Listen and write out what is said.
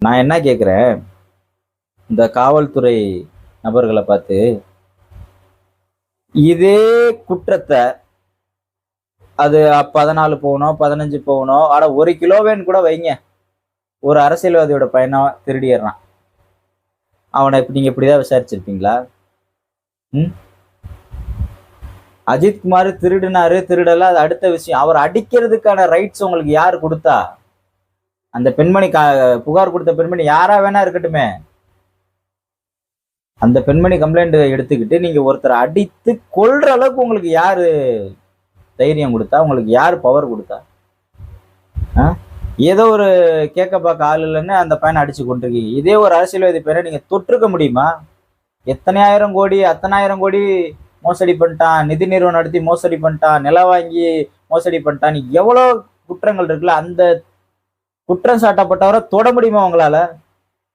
நான் என்ன கேட்குறேன் இந்த காவல்துறை நபர்களை பார்த்து இதே குற்றத்தை அது பதினாலு போகணும் பதினஞ்சு போகணும் ஆட ஒரு கிலோவேன்னு கூட வைங்க. ஒரு அரசியல்வாதியோட பயணம் திருடிடுறான் அவனை இப்ப நீங்க இப்படிதான் விசாரிச்சிருப்பீங்களா? ம்? அஜித் குமார் திருடினாரு திருடல அது அடுத்த விஷயம். அவர் அடிக்கிறதுக்கான ரைட்ஸ் உங்களுக்கு யார் கொடுத்தா? அந்த பெண்மணி கா புகார் கொடுத்த பெண்மணி யாரா வேணா இருக்கட்டுமே. அந்த பெண்மணி கம்ப்ளைண்ட் எடுத்துக்கிட்டு நீங்க ஒருத்தரை அடித்து கொள்ற அளவுக்கு உங்களுக்கு யாரு தைரியம் கொடுத்தா? உங்களுக்கு யார் பவர் கொடுத்தா? ஆ? ஏதோ ஒரு கேட்க பார்க்க ஆள் இல்லைன்னு அந்த பையனை அடிச்சு கொண்டிருக்கீங்க இதே ஒரு அரசியல்வாதி பேரை நீங்க தொற்றுக்க முடியுமா? எத்தனை ஆயிரம் கோடி அத்தனாயிரம் கோடி மோசடி பண்ணிட்டான் நிதி நிறுவனம் நடத்தி மோசடி பண்ணிட்டான் நிலம் வாங்கி மோசடி பண்ணிட்டான். எவ்வளோ குற்றங்கள் இருக்குல்ல? அந்த குற்றம் சாட்டப்பட்டவரை தொட முடியுமா உங்களால?